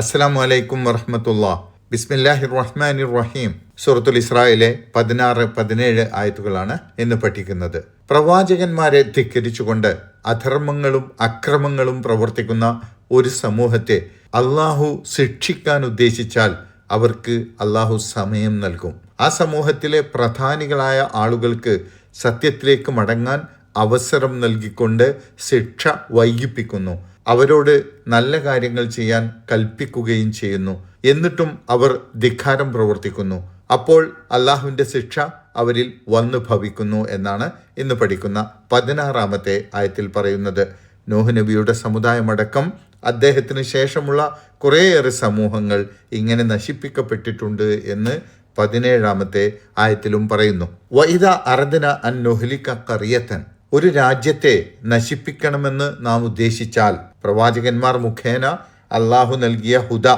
അസ്സലാമു അലൈക്കും വറഹമത്തുള്ള. ബിസ്മില്ലാഹി റഹ്മാനിർ റഹീം സൂറത്തുൽ ഇസ്രായേലെ പതിനാറ് പതിനേഴ് ആയത്തുകളാണ് ഇന്ന് പഠിക്കുന്നത്. പ്രവാചകന്മാരെ ധിക്കരിച്ചുകൊണ്ട് അധർമ്മങ്ങളും അക്രമങ്ങളും പ്രവർത്തിക്കുന്ന ഒരു സമൂഹത്തെ അള്ളാഹു ശിക്ഷിക്കാൻ ഉദ്ദേശിച്ചാൽ അവർക്ക് അള്ളാഹു സമയം നൽകും. ആ സമൂഹത്തിലെ പ്രധാനികളായ ആളുകൾക്ക് സത്യത്തിലേക്ക് മടങ്ങാൻ അവസരം നൽകിക്കൊണ്ട് ശിക്ഷ വൈകിപ്പിക്കുന്നു. അവരോട് നല്ല കാര്യങ്ങൾ ചെയ്യാൻ കൽപ്പിക്കുകയും ചെയ്യുന്നു. എന്നിട്ടും അവർ ധിഖാരം പ്രവർത്തിക്കുന്നു. അപ്പോൾ അള്ളാഹുവിന്റെ ശിക്ഷ അവരിൽ വന്നു ഭവിക്കുന്നു എന്നാണ് ഇന്ന് പഠിക്കുന്ന പതിനാറാമത്തെ ആയത്തിൽ പറയുന്നത്. നോഹ് നബിയുടെ സമുദായമടക്കം അദ്ദേഹത്തിന് ശേഷമുള്ള കുറേയേറെ സമൂഹങ്ങൾ ഇങ്ങനെ നശിപ്പിക്കപ്പെട്ടിട്ടുണ്ട് എന്ന് പതിനേഴാമത്തെ ആയത്തിലും പറയുന്നു. വൈദ അർദന അൻ നൊഹ്ലിക്ക കറിയത്തൻ ഒരു രാജ്യത്തെ നശിപ്പിക്കണമെന്ന് നാം ഉദ്ദേശിച്ചാൽ പ്രവാചകന്മാർ മുഖേന അള്ളാഹു നൽകിയ ഹുദ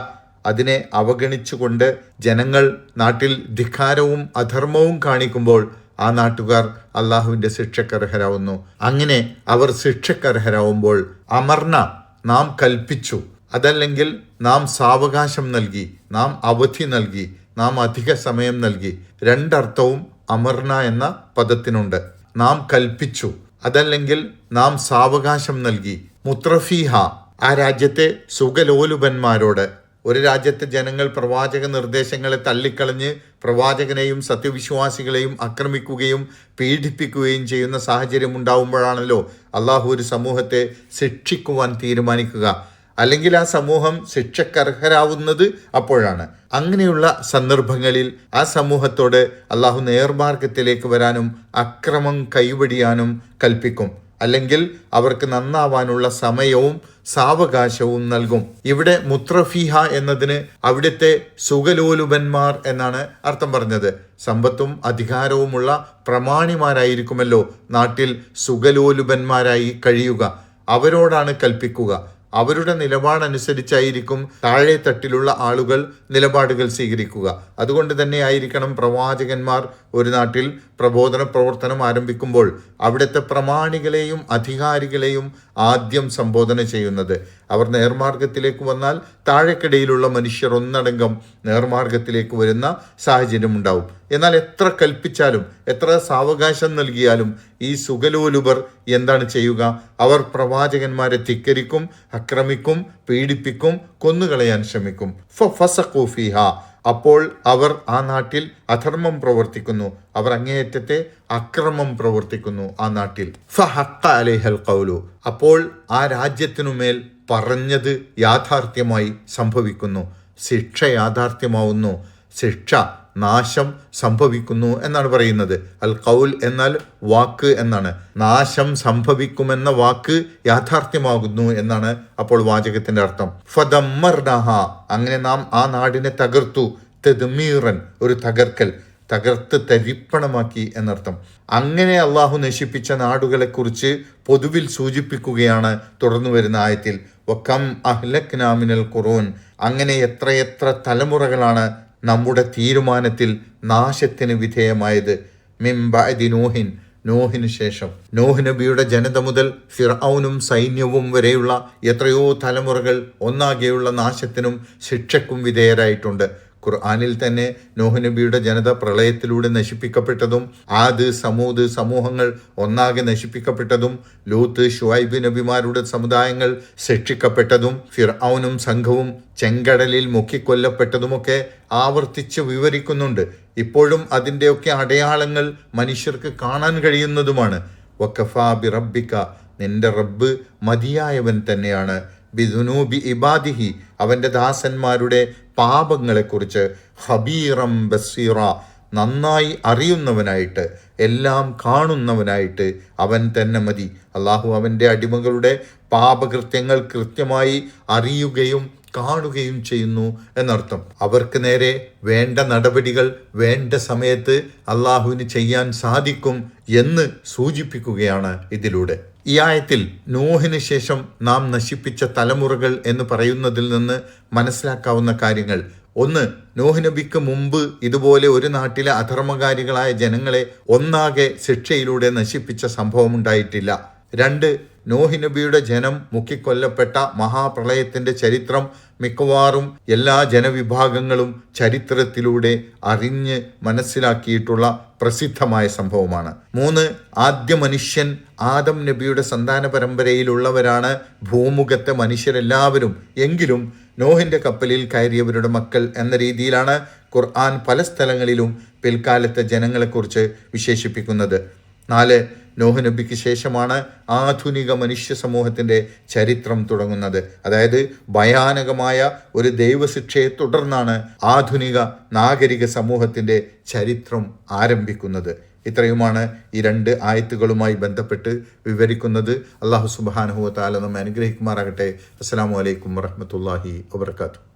അതിനെ അവഗണിച്ചുകൊണ്ട് ജനങ്ങൾ നാട്ടിൽ ധിക്കാരവും അധർമ്മവും കാണിക്കുമ്പോൾ ആ നാട്ടുകാർ അള്ളാഹുവിന്റെ ശിക്ഷക്കർഹരാവുന്നു. അങ്ങനെ അവർ ശിക്ഷക്കർഹരാവുമ്പോൾ അമർണ നാം കൽപ്പിച്ചു. അതല്ലെങ്കിൽ നാം സാവകാശം നൽകി നാം അവധി നൽകി നാം അധിക സമയം നൽകി. രണ്ടർത്ഥവും അമർണ എന്ന പദത്തിനുണ്ട്. നാം കൽപ്പിച്ചു. അതല്ലെങ്കിൽ നാം സാവകാശം നൽകി. മുത്രഫീഹ ആ രാജ്യത്തെ സുഖലോലുപന്മാരോട്. ഒരു രാജ്യത്തെ ജനങ്ങൾ പ്രവാചക നിർദ്ദേശങ്ങളെ തള്ളിക്കളഞ്ഞ് പ്രവാചകനെയും സത്യവിശ്വാസികളെയും ആക്രമിക്കുകയും പീഡിപ്പിക്കുകയും ചെയ്യുന്ന സാഹചര്യം ഉണ്ടാവുമ്പോഴാണല്ലോ അള്ളാഹു ഒരു സമൂഹത്തെ ശിക്ഷിക്കുവാൻ തീരുമാനിക്കുക. അല്ലെങ്കിൽ ആ സമൂഹം ശിക്ഷക്കർഹരാവുന്നത് അപ്പോഴാണ്. അങ്ങനെയുള്ള സന്ദർഭങ്ങളിൽ ആ സമൂഹത്തോട് അള്ളാഹു നേർമാർഗത്തിലേക്ക് വരാനും അക്രമം കൈവടിയാനും കൽപ്പിക്കും. അല്ലെങ്കിൽ അവർക്ക് നന്നാവാനുള്ള സമയവും സാവകാശവും നൽകും. ഇവിടെ മുത്രഫീഹ എന്നതിന് അവിടുത്തെ സുഖലോലുപന്മാർ എന്നാണ് അർത്ഥം പറഞ്ഞത്. സമ്പത്തും അധികാരവുമുള്ള പ്രമാണിമാരായിരിക്കുമല്ലോ നാട്ടിൽ സുഖലോലുപന്മാരായി കഴിയുക. അവരോടാണ് കൽപ്പിക്കുക. അവരുടെ നിലപാടനുസരിച്ചായിരിക്കും താഴെ തട്ടിലുള്ള ആളുകൾ നിലപാടുകൾ സ്വീകരിക്കുക. അതുകൊണ്ട് തന്നെ ആയിരിക്കണം പ്രവാചകന്മാർ ഒരു നാട്ടിൽ പ്രബോധന പ്രവർത്തനം ആരംഭിക്കുമ്പോൾ അവിടുത്തെ പ്രമാണികളെയും അധികാരികളെയും ആദ്യം സംബോധന ചെയ്യുന്നത്. അവർ നേർമാർഗത്തിലേക്ക് വന്നാൽ താഴെക്കിടയിലുള്ള മനുഷ്യർ ഒന്നടങ്കം നേർമാർഗത്തിലേക്ക് വരുന്ന സാഹചര്യം ഉണ്ടാവും എന്നാൽ എത്ര കൽപ്പിച്ചാലും എത്ര സാവകാശം നൽകിയാലും ഈ സുഖലോലുപർ എന്താണ് ചെയ്യുക? അവർ പ്രവാചകന്മാരെ ധിക്കരിക്കും അക്രമിക്കും പീഡിപ്പിക്കും കൊന്നുകളയാൻ ശ്രമിക്കും. അപ്പോൾ അവർ ആ നാട്ടിൽ അധർമ്മം പ്രവർത്തിക്കുന്നു. അവർ അങ്ങേയറ്റത്തെ അക്രമം പ്രവർത്തിക്കുന്നു ആ നാട്ടിൽ. അപ്പോൾ ആ രാജ്യത്തിനുമേൽ പറഞ്ഞത് യാഥാർത്ഥ്യമായി സംഭവിക്കുന്നു. ശിക്ഷ യാഥാർത്ഥ്യമാവുന്നു. ശിക്ഷ നാശം സംഭവിക്കുന്നു എന്നാണ് പറയുന്നത്. അൽ കൗൽ എന്നാൽ വാക്ക് എന്നാണ്. നാശം സംഭവിക്കുമെന്ന വാക്ക് യാഥാർത്ഥ്യമാകുന്നു എന്നാണ് അപ്പോൾ വാചകത്തിന്റെ അർത്ഥം. ഫദമ്മർനഹ. അങ്ങനെ നാം ആ നാടിനെ തകർത്തു. തെതുമീറൻ ഒരു തകർക്കൽ. തകർത്ത് തരിപ്പണമാക്കി എന്നർത്ഥം. അങ്ങനെ അള്ളാഹു നശിപ്പിച്ച നാടുകളെ കുറിച്ച് പൊതുവിൽ സൂചിപ്പിക്കുകയാണ് തുടർന്നു വരുന്ന ആയത്തിൽ. വക്കം അഹ്ലക്നാമിനൽ ഖുറൂൻ. അങ്ങനെ എത്രയെത്ര തലമുറകളാണ് നമ്മുടെ തീരുമാനത്തിൽ നാശത്തിന് വിധേയമായത് മിംബഅദി നോഹിൻ നോഹിന് ശേഷം. നോഹ് നബിയുടെ ജനത മുതൽ ഫിറൌനും സൈന്യവും വരെയുള്ള എത്രയോ തലമുറകൾ ഒന്നാകെയുള്ള നാശത്തിനും ശിക്ഷക്കും വിധേയരായിട്ടുണ്ട്. ഖുർആാനിൽ തന്നെ നോഹ് നബിയുടെ ജനത പ്രളയത്തിലൂടെ നശിപ്പിക്കപ്പെട്ടതും ആദ് സമൂത് സമൂഹങ്ങൾ ഒന്നാകെ നശിപ്പിക്കപ്പെട്ടതും ലൂത്ത് ഷുവൈബ് നബിമാരുടെ സമുദായങ്ങൾ ശിക്ഷിക്കപ്പെട്ടതും ഫിർഔനും സംഘവും ചെങ്കടലിൽ മുക്കിക്കൊല്ലപ്പെട്ടതുമൊക്കെ ആവർത്തിച്ച് വിവരിക്കുന്നുണ്ട്. ഇപ്പോഴും അതിന്റെയൊക്കെ അടയാളങ്ങൾ മനുഷ്യർക്ക് കാണാൻ കഴിയുന്നതുമാണ്. വക്കഫാ റബ്ബിക്ക നിന്റെ റബ്ബ് മതിയായവൻ തന്നെയാണ്. ബിദുനൂബി ഇബാദിഹി അവന്റെ ദാസന്മാരുടെ പാപങ്ങളെക്കുറിച്ച് ഹബീറം ബസീറ നന്നായി അറിയുന്നവനായിട്ട് എല്ലാം കാണുന്നവനായിട്ട് അവൻ തന്നെ മതി. അള്ളാഹു അവന്റെ അടിമകളുടെ പാപകൃത്യങ്ങൾ കൃത്യമായി അറിയുകയും കാണുകയും ചെയ്യുന്നു എന്നർത്ഥം. അവർക്ക് നേരെ വേണ്ട നടപടികൾ വേണ്ട സമയത്ത് അള്ളാഹുവിന് ചെയ്യാൻ സാധിക്കും എന്ന് സൂചിപ്പിക്കുകയാണ് ഇതിലൂടെ. ഈ ആയത്തിൽ നോഹിന് ശേഷം നാം നശിപ്പിച്ച തലമുറകൾ എന്ന് പറയുന്നതിൽ നിന്ന് മനസ്സിലാക്കാവുന്ന കാര്യങ്ങൾ. ഒന്ന് നോഹ് നബിക്ക് മുമ്പ് ഇതുപോലെ ഒരു നാട്ടിലെ അധർമ്മകാരികളായ ജനങ്ങളെ ഒന്നാകെ ശിക്ഷയിലൂടെ നശിപ്പിച്ച സംഭവം ഉണ്ടായിട്ടില്ല. രണ്ട് നോഹിനബിയുടെ ജനം മുക്കിക്കൊല്ലപ്പെട്ട മഹാപ്രളയത്തിന്റെ ചരിത്രം മിക്കവാറും എല്ലാ ജനവിഭാഗങ്ങളും ചരിത്രത്തിലൂടെ അറിഞ്ഞ് മനസ്സിലാക്കിയിട്ടുള്ള പ്രസിദ്ധമായ സംഭവമാണ്. മൂന്ന് ആദ്യ മനുഷ്യൻ ആദം നബിയുടെ സന്താന പരമ്പരയിലുള്ളവരാണ്. ഭൂമുഖത്തെ മനുഷ്യരെല്ലാവരും എങ്കിലും നോഹിന്റെ കപ്പലിൽ കയറിയവരുടെ മക്കൾ എന്ന രീതിയിലാണ് ഖുർആൻ പല സ്ഥലങ്ങളിലും പിൽക്കാലത്തെ ജനങ്ങളെക്കുറിച്ച് വിശേഷിപ്പിക്കുന്നത്. നാല് നോഹ് നബിക്ക് ശേഷമാണ് ആധുനിക മനുഷ്യ സമൂഹത്തിന്റെ ചരിത്രം തുടങ്ങുന്നത്. അതായത് ഭയാനകമായ ഒരു ദൈവശിക്ഷയെ തുടർന്നാണ് ആധുനിക നാഗരിക സമൂഹത്തിന്റെ ചരിത്രം ആരംഭിക്കുന്നത്. ഇത്രയുമാണ് ഈ രണ്ട് ആയത്തുകളുമായി ബന്ധപ്പെട്ട് വിവരിക്കുന്നത്. അള്ളാഹു സുബാനുഹു താല നമ്മെ അനുഗ്രഹിക്കുമാറാകട്ടെ. അസ്സാം വലൈക്കും വറഹമത്തല്ലാഹി വാബർക്കാത്തു